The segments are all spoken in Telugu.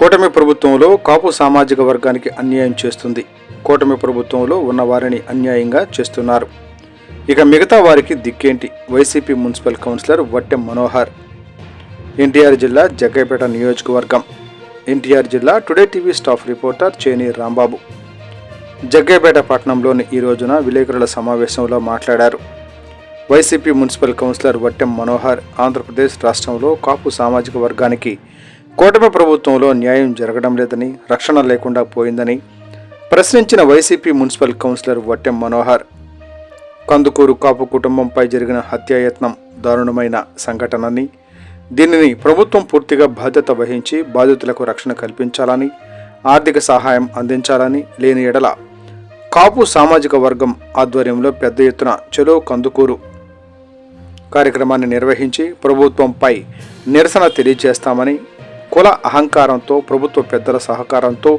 కూటమి ప్రభుత్వంలో కాపు సామాజిక వర్గానికి అన్యాయం చేస్తుంది. కూటమి ప్రభుత్వంలో ఉన్న వారిని అన్యాయంగా చేస్తున్నారు. ఇక మిగతా వారికి దిక్కేంటి? YCP municipal councillor Vattem Manohar. NTR జిల్లా జగ్గైపేట నియోజకవర్గం. ఎన్టీఆర్ జిల్లా today TV staff reporter చేని Rambabu. Jaggayyapeta పట్టణంలోని ఈ రోజున విలేకరుల సమావేశంలో మాట్లాడారు. YCP municipal councillor Vattem Manohar Andhra Pradesh రాష్ట్రంలో కాపు సామాజిక వర్గానికి కూటమి ప్రభుత్వంలో న్యాయం జరగడం లేదని రక్షణ లేకుండా పోయిందని ప్రశ్నించిన YCP municipal councillor Vattem Manohar. Kandukur Kapu కుటుంబంపై జరిగిన హత్యాయత్నం దారుణమైన సంఘటనని దీనిని ప్రభుత్వం పూర్తిగా బాధ్యత వహించి బాధితులకు రక్షణ కల్పించాలని ఆర్థిక సహాయం అందించాలని లేని ఎడల కాపు సామాజిక వర్గం ఆధ్వర్యంలో పెద్ద ఎత్తున చెలో కందుకూరు కార్యక్రమాన్ని నిర్వహించి ప్రభుత్వంపై నిరసన తెలియజేస్తామని కుల అహంకారంతో ప్రభుత్వ పెద్దల సహకారంతో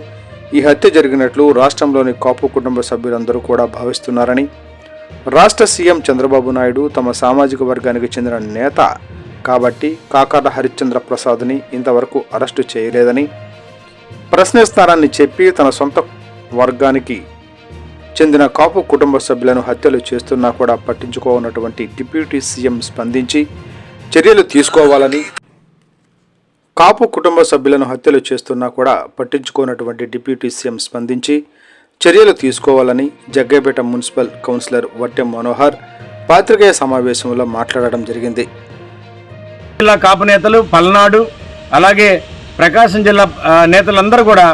ఈ హత్య జరిగినట్లు రాష్ట్రంలోని కాపు కుటుంబ సభ్యులందరూ కూడా భావిస్తున్నారని రాష్ట్ర సీఎం చంద్రబాబు నాయుడు తమ సామాజిక వర్గానికి చెందిన నేత కాబట్టి కాకర్ల హరిశ్చంద్ర ప్రసాద్ని ఇంతవరకు అరెస్టు చేయలేదని ప్రశ్నిస్తారని చెప్పి తన సొంత వర్గానికి చెందిన కాపు కుటుంబ సభ్యులను హత్యలు చేస్తున్నా కూడా పట్టించుకోనటువంటి డిప్యూటీ సీఎం స్పందించి చర్యలు తీసుకోవాలని కాపు కుటుంబ సభ్యులను హత్యలు చేస్తున్నా కూడా పట్టించుకోనటువంటి డిప్యూటీ సీఎం స్పందించి చర్యలు తీసుకోవాలని జగ్గైపేట మున్సిపల్ కౌన్సిలర్ వట్టెం మనోహర్ పాత్రికేయ సమావేశంలో మాట్లాడడం జరిగింది. జిల్లా కాపు నేతలు పల్నాడు అలాగే ప్రకాశం జిల్లా నేతలందరూ కూడా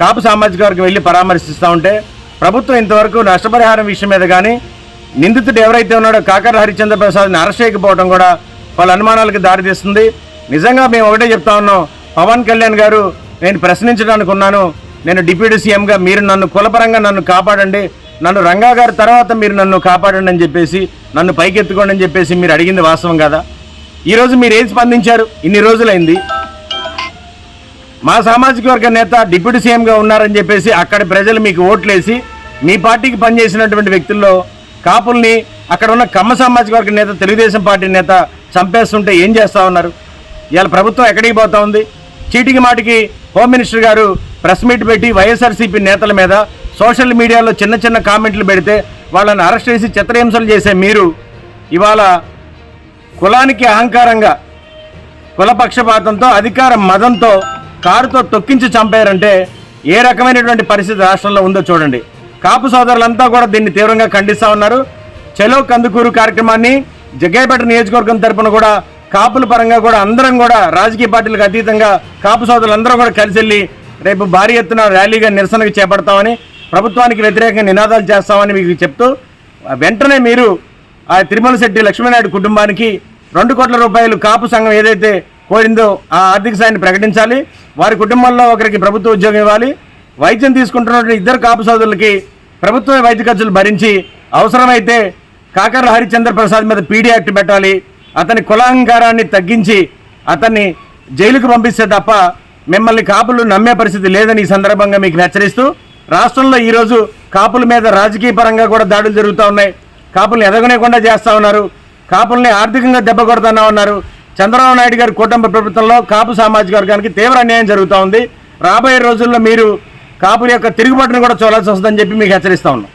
కాపు సామాజిక వర్గం వెళ్ళి పరామర్శిస్తూ ఉంటే ప్రభుత్వం ఇంతవరకు నష్టపరిహారం విషయం మీద కానీ నిందితుడు ఎవరైతే ఉన్నాడో కాకర హరిచంద్ర ప్రసాద్ని అరెస్ట్ చేయకపోవడం కూడా పలు అనుమానాలకు దారితీస్తుంది. నిజంగా మేము ఒకటే చెప్తా ఉన్నాం. పవన్ కళ్యాణ్ గారు నేను ప్రశ్నించడానికి ఉన్నాను. నేను డిప్యూటీ సీఎంగా మీరు నన్ను కులపరంగా నన్ను కాపాడండి. నన్ను రంగా గారి తర్వాత మీరు నన్ను కాపాడండి అని చెప్పేసి నన్ను పైకెత్తుకోండి అని చెప్పేసి మీరు అడిగింది వాస్తవం కదా? ఈరోజు మీరు ఏం స్పందించారు? ఇన్ని రోజులైంది. మా సామాజిక వర్గ నేత డిప్యూటీ సీఎంగా ఉన్నారని చెప్పేసి అక్కడి ప్రజలు మీకు ఓట్లేసి మీ పార్టీకి పనిచేసినటువంటి వ్యక్తుల్లో కాపుల్ని అక్కడ ఉన్న కమ్మ సామాజిక వర్గ నేత తెలుగుదేశం పార్టీ నేత చంపేస్తుంటే ఏం చేస్తా ఉన్నారు? ఇవాళ ప్రభుత్వం ఎక్కడికి పోతా ఉంది? చీటికి మాటికి హోమ్ మినిస్టర్ గారు ప్రెస్ మీట్ పెట్టి వైఎస్ఆర్సీపీ నేతల మీద సోషల్ మీడియాలో చిన్న చిన్న కామెంట్లు పెడితే వాళ్ళని అరెస్ట్ చేసి చిత్రహింసలు చేసే మీరు ఇవాళ కులానికి అహంకారంగా కులపక్షపాతంతో అధికార మదంతో కారుతో తొక్కించి చంపారంటే ఏ రకమైనటువంటి పరిస్థితి రాష్ట్రంలో ఉందో చూడండి. కాపు సోదరులంతా కూడా దీన్ని తీవ్రంగా ఖండిస్తూ ఉన్నారు. చలో కందుకూరు కార్యక్రమాన్ని జగ్గైపేట నియోజకవర్గం తరపున కూడా కాపుల పరంగా కూడా అందరం కూడా రాజకీయ పార్టీలకు అతీతంగా కాపు సోదరులందరూ కూడా కలిసి వెళ్ళి రేపు భారీ ఎత్తున ర్యాలీగా నిరసనకు చేపడతామని ప్రభుత్వానికి వ్యతిరేకంగా నినాదాలు చేస్తామని మీకు చెప్తూ వెంటనే మీరు ఆ తిరుమల శెట్టి లక్ష్మీనాయుడు కుటుంబానికి రెండు కోట్ల రూపాయలు కాపు సంఘం ఏదైతే కోరిందో ఆ ఆర్థిక సాయాన్ని ప్రకటించాలి. వారి కుటుంబంలో ఒకరికి ప్రభుత్వ ఉద్యోగం ఇవ్వాలి. వైద్యం తీసుకుంటున్నటువంటి ఇద్దరు కాపు సోదరులకి ప్రభుత్వమే వైద్య ఖర్చులు భరించి అవసరమైతే కాకర్ల హరిచంద్ర ప్రసాద్ మీద పీడీ యాక్ట్ పెట్టాలి. అతని కులాంకారాన్ని తగ్గించి అతన్ని జైలుకు పంపిస్తే తప్ప మిమ్మల్ని కాపులు నమ్మే పరిస్థితి లేదని ఈ సందర్భంగా మీకు హెచ్చరిస్తూ రాష్ట్రంలో ఈరోజు కాపుల మీద రాజకీయ పరంగా కూడా దాడులు జరుగుతూ ఉన్నాయి. కాపుల్ని ఎదగనేకుండా చేస్తూ ఉన్నారు. కాపుల్ని ఆర్థికంగా దెబ్బ కొడుతున్నా ఉన్నారు. చంద్రబాబు నాయుడు గారి కుటుంబ ప్రభుత్వంలో కాపు సామాజిక వర్గానికి తీవ్ర అన్యాయం జరుగుతూ ఉంది. రాబోయే రోజుల్లో మీరు కాపుల యొక్క తిరుగుబాటును కూడా చూడాల్సి వస్తుందని చెప్పి మీకు హెచ్చరిస్తా ఉన్నాం.